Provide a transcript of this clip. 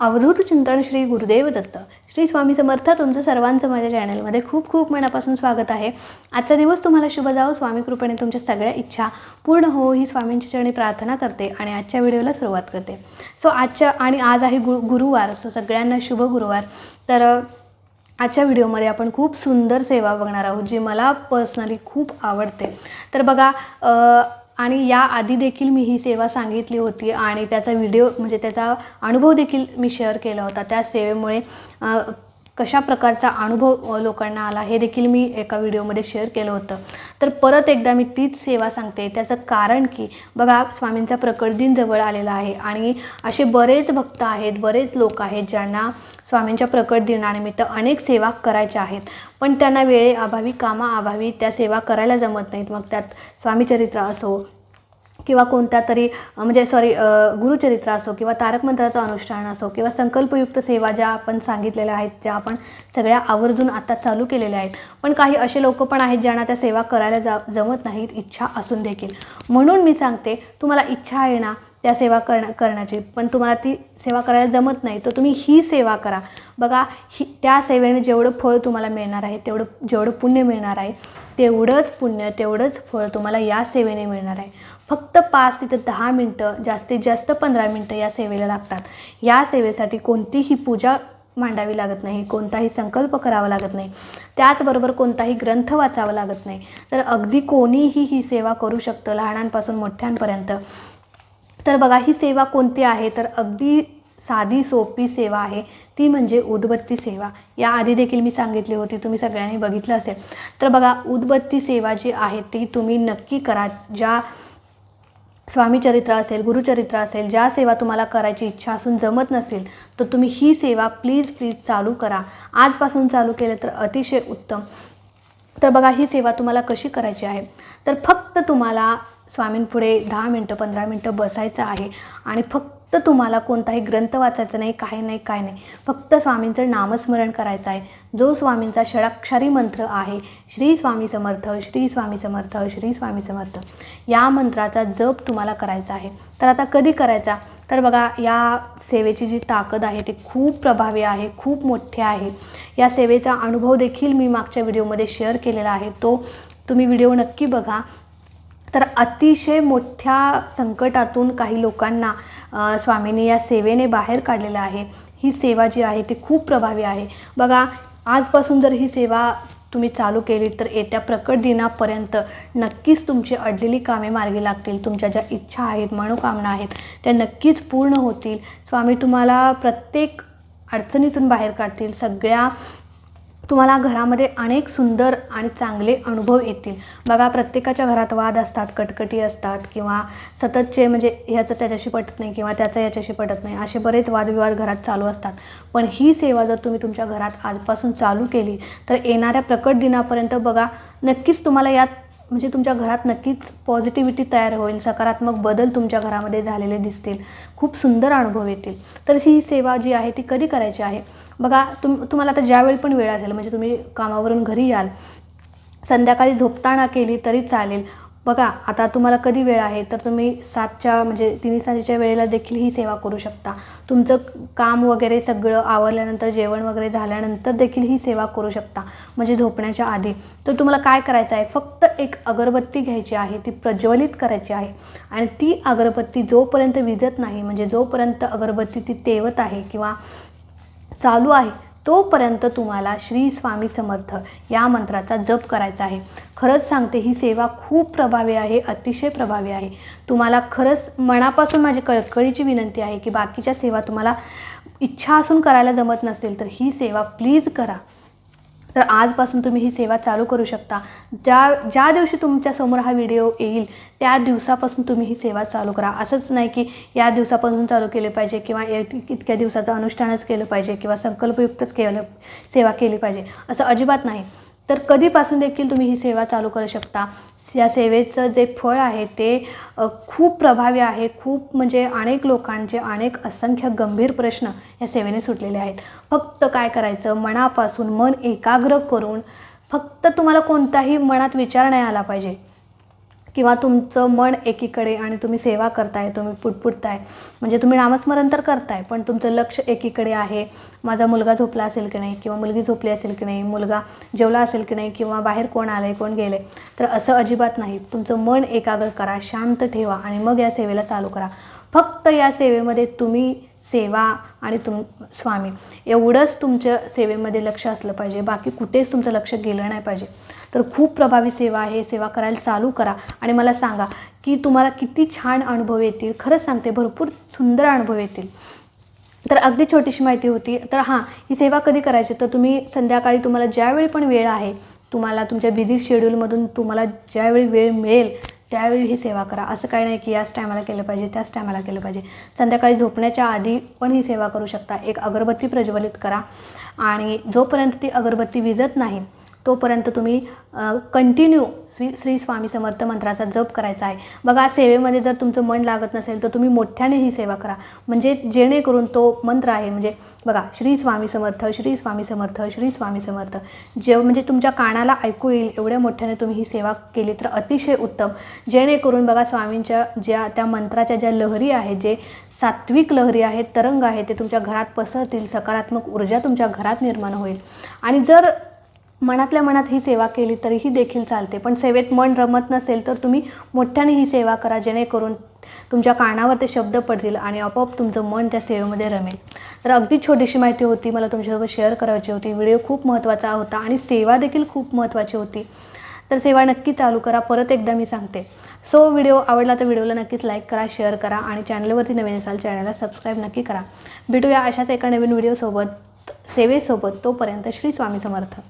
अवधूत चिंतन श्री गुरुदेव दत्त. श्री स्वामी समर्थ तुमचं सर्वांचं माझ्या चॅनलमध्ये खूप खूप मनापासून स्वागत आहे. आजचा दिवस तुम्हाला शुभ जाओ स्वामी कृपेने तुमच्या सगळ्या इच्छा पूर्ण हो ही स्वामींची चरणी प्रार्थना करते आणि आजच्या व्हिडिओला सुरुवात करते. सो आजच्या आणि आज आहे गु गुरुवार सो सगळ्यांना शुभ गुरुवार. तर आजच्या व्हिडिओमध्ये आपण खूप सुंदर सेवा बघणार आहोत जी मला पर्सनली खूप आवडते. तर बघा आणि या आधी देखील मी ही सेवा सांगितली होती आणि त्याचा व्हिडिओ म्हणजे त्याचा अनुभव देखील मी शेअर केला होता. त्या सेवेमुळे कशा प्रकारचा अनुभव लोकांना आला हे देखील मी एका व्हिडिओमध्ये शेअर केलं होतं. तर परत एकदा मी तीच सेवा सांगते. त्याचं कारण की बघा स्वामींचा प्रकट दिन जवळ आलेला आहे आणि असे बरेच भक्त आहेत बरेच लोक आहेत ज्यांना स्वामींच्या प्रकट दिनानिमित्त अनेक सेवा करायच्या आहेत. पण त्यांना वेळेअभावी कामाअभावी त्या सेवा करायला जमत नाहीत. मग त्यात स्वामीचरित्र असो किंवा कोणत्या तरी म्हणजे सॉरी गुरुचरित्र असो किंवा तारक मंत्राचं अनुष्ठान असो किंवा संकल्पयुक्त सेवा ज्या आपण सांगितलेल्या आहेत ज्या आपण सगळ्या आवर्जून आता चालू केलेल्या आहेत. पण काही असे लोक पण आहेत ज्यांना त्या सेवा करायला जा जमत नाहीत इच्छा असून देखील. म्हणून मी सांगते तुम्हाला इच्छा आहे ना त्या सेवा करण्या करण्याची पण तुम्हाला ती सेवा करायला जमत नाही तर तुम्ही ही सेवा करा. बघा ही त्या सेवेने जेवढं फळ तुम्हाला मिळणार आहे तेवढं जेवढं पुण्य मिळणार आहे तेवढंच पुण्य तेवढंच फळ तुम्हाला या सेवेने मिळणार आहे. फक्त पाच ते दहा मिनटं जास्तीत जास्त पंधरा मिनटं या सेवेला लागतात. या सेवेसाठी कोणतीही पूजा मांडावी लागत नाही कोणताही संकल्प करावा लागत नाही. त्याचबरोबर कोणताही ग्रंथ वाचावा लागत नाही. तर अगदी कोणीही ही सेवा करू शकतं लहानांपासून मोठ्यांपर्यंत. तर बघा ही सेवा कोणती आहे? तर अगदी साधी सोपी सेवा आहे. ती म्हणजे उदबत्ती सेवा. या आधी देखील मी सांगितली होती तुम्ही सगळ्यांनी बघितलं असेल. तर बघा उदबत्ती सेवा जी आहे ती तुम्ही नक्की करा. ज्या स्वामीचरित्र असेल गुरुचरित्र असेल ज्या सेवा तुम्हाला करायची इच्छा असून जमत नसेल तर तुम्ही ही सेवा प्लीज प्लीज चालू करा. आजपासून चालू केलं तर अतिशय उत्तम. तर बघा ही सेवा तुम्हाला कशी करायची आहे? तर फक्त तुम्हाला स्वामींपुढे दहा मिनटं पंधरा मिनटं बसायचं आहे आणि फक्त तुम्हाला कोणताही ग्रंथ वाचायचा नाही काही नाही काय नाही. फक्त स्वामींचं नामस्मरण करायचं आहे. जो स्वामींचा षडाक्षरी मंत्र आहे श्री स्वामी समर्थ श्री स्वामी समर्थ श्री स्वामी समर्थ या मंत्राचा जप तुम्हाला करायचा आहे. तर आता कधी करायचा? तर बघा या सेवेची जी ताकद आहे ती खूप प्रभावी आहे खूप मोठी आहे. या सेवेचा अनुभव देखील मी मागच्या व्हिडिओमध्ये शेअर केलेला आहे. तो तुम्ही व्हिडिओ नक्की बघा. तर अतिशय मोठ्या संकटातून काही लोकांना स्वामीने स्वामींनी या सेवेने बाहेर काढलेलं आहे. ही सेवा जी आहे ती खूप प्रभावी आहे. बघा आजपासून जर ही सेवा तुम्ही चालू केली तर येत्या प्रकट दिनापर्यंत नक्कीच तुमची अडलेली कामे मार्गी लागतील. तुमच्या ज्या इच्छा आहेत मनोकामना आहेत त्या नक्कीच पूर्ण होतील. स्वामी तुम्हाला प्रत्येक अडचणीतून बाहेर काढतील. सगळ्या तुम्हाला घरामध्ये अनेक सुंदर आणि चांगले अनुभव येतील. बघा प्रत्येकाच्या घरात वाद असतात कटकटी असतात किंवा सततचे म्हणजे ह्याचं त्याच्याशी पटत नाही किंवा त्याचं याच्याशी पटत नाही असे बरेच वादविवाद घरात चालू असतात. पण ही सेवा जर तुम्ही तुमच्या घरात आजपासून चालू केली तर येणाऱ्या प्रकट दिनापर्यंत बघा नक्कीच तुम्हाला यात म्हणजे तुमच्या घरात नक्कीच पॉझिटिव्हिटी तयार होईल सकारात्मक बदल तुमच्या घरामध्ये झालेले दिसतील खूप सुंदर अनुभव येतील. तर ही सेवा जी आहे ती कधी करायची आहे? बघा तुम तुम्हाला आता ज्यावेळी पण वेळ असेल म्हणजे तुम्ही कामावरून घरी याल संध्याकाळी झोपताना केली तरी चालेल बघा आता तुम्हाला कधी वेळ आहे तर तुम्ही सातच्या म्हणजे तिन्ही सांजेच्या वेळेला देखील ही सेवा करू शकता. तुमचं काम वगैरे सगळं आवरल्यानंतर जेवण वगैरे झाल्यानंतर देखील ही सेवा करू शकता म्हणजे झोपण्याच्या आधी. तर तुम्हाला काय करायचं आहे फक्त एक अगरबत्ती घ्यायची आहे ती प्रज्वलित करायची आहे. आणि ती अगरबत्ती जोपर्यंत विजत नाही म्हणजे जोपर्यंत अगरबत्ती ती तेवत आहे किंवा चालू आहे तोपर्यंत तुम्हाला श्री स्वामी समर्थ या मंत्राचा जप करायचा आहे. खरंच सांगते ही सेवा खूप प्रभावी आहे अतिशय प्रभावी आहे. तुम्हाला खरंच मनापासून माझी कळकळीची विनंती आहे की बाकीच्या सेवा तुम्हाला इच्छा असून करायला जमत नसेल तर ही सेवा प्लीज करा. तर आजपासून तुम्ही ही सेवा चालू करू शकता. ज्या ज्या दिवशी तुमच्यासमोर हा व्हिडिओ येईल त्या दिवसापासून तुम्ही ही सेवा चालू करा. असंच नाही की या दिवसापासून चालू केले पाहिजे किंवा इतक्या दिवसाचं अनुष्ठानच केलं पाहिजे किंवा संकल्पयुक्तच केलं सेवा केली पाहिजे. असं अजिबात नाही. तर कधीपासून देखील तुम्ही ही सेवा चालू करू शकता? या सेवेचं जे फळ आहे ते खूप प्रभावी आहे. खूप म्हणजे अनेक लोकांचे अनेक असंख्य गंभीर प्रश्न या सेवेने सुटलेले आहेत. फक्त काय करायचं? मनापासून मन एकाग्र करून फक्त तुम्हाला कोणताही मनात विचार नाही आला पाहिजे. किंवा तुमचं मन एकीकडे आणि तुम्ही सेवा करताय तुम्ही पुटपुटताय. म्हणजे तुम्ही नामस्मरण तर करताय पण तुमचं लक्ष एकीकडे आहे. माझा मुलगा झोपला असेल की नाही किंवा मुलगी झोपली असेल की नाही मुलगा जेवला असेल की नाही किंवा बाहेर कोण आलं आहे कोण गेलं आहे तर असं अजिबात नाही. तुमचं मन एकाग्र करा शांत ठेवा आणि मग या सेवेला चालू करा. फक्त या सेवेमध्ये तुम्ही सेवा आणि तुम स्वामी. एवढंच तुमच्या सेवेमध्ये लक्ष असलं पाहिजे. बाकी कुठेच तुमचं लक्ष गेलं नाही पाहिजे. तर खूप प्रभावी सेवा आहे सेवा करायला चालू करा. आणि मला सांगा की तुम्हाला किती छान अनुभव येतील. खरंच सांगते भरपूर सुंदर अनुभव येतील. तर अगदी छोटीशी माहिती होती. तर हां ही सेवा कधी करायची? तर तुम्ही संध्याकाळी तुम्हाला ज्यावेळी पण वेळ आहे तुम्हाला तुमच्या बिझी शेड्यूलमधून तुम्हाला ज्यावेळी वेळ मिळेल त्यावेळी ही सेवा करा. असं काही नाही की याच टायमाला केलं पाहिजे त्याच टायमाला केलं पाहिजे. संध्याकाळी झोपण्याच्या आधी पण ही सेवा करू शकता. एक अगरबत्ती प्रज्वलित करा. आणि जोपर्यंत ती अगरबत्ती विजत नाही तोपर्यंत तुम्ही कंटिन्यू श्री श्री स्वामी समर्थ मंत्राचा जप करायचा आहे. बघा सेवेमध्ये जर तुमचं मन लागत नसेल तर तुम्ही मोठ्याने ही सेवा करा. म्हणजे जेणेकरून तो मंत्र आहे म्हणजे बघा श्री स्वामी समर्थ श्री स्वामी समर्थ श्री स्वामी समर्थ. जे म्हणजे तुमच्या कानाला ऐकू येईल एवढ्या मोठ्याने तुम्ही ही सेवा केली तर अतिशय उत्तम. जेणेकरून बघा स्वामींच्या ज्या त्या मंत्राच्या ज्या लहरी आहेत जे सात्विक लहरी आहेत तरंग आहेत ते तुमच्या घरात पसरतील सकारात्मक ऊर्जा तुमच्या घरात निर्माण होईल. आणि जर मनातल्या मनात ही सेवा केली तरीही देखील चालते. पण सेवेत मन रमत नसेल तर तुम्ही मोठ्याने ही सेवा करा जेणेकरून तुमच्या कानावर ते शब्द पडतील आणि आपोआप तुमचं मन त्या सेवेमध्ये रमेल. तर अगदी छोटीशी माहिती होती मला तुमच्यासोबत शेअर करायची होती. व्हिडिओ खूप महत्त्वाचा होता आणि सेवा देखील खूप महत्त्वाची होती. तर सेवा नक्की चालू करा. परत एकदा मी सांगते. सो व्हिडिओ आवडला तर व्हिडिओला नक्कीच लाईक करा शेअर करा आणि चॅनलवरती नवीन असाल चॅनलला सबस्क्राईब नक्की करा. भेटूया अशाच एका नवीन व्हिडिओसोबत सेवेसोबत तोपर्यंत श्री स्वामी समर्थ.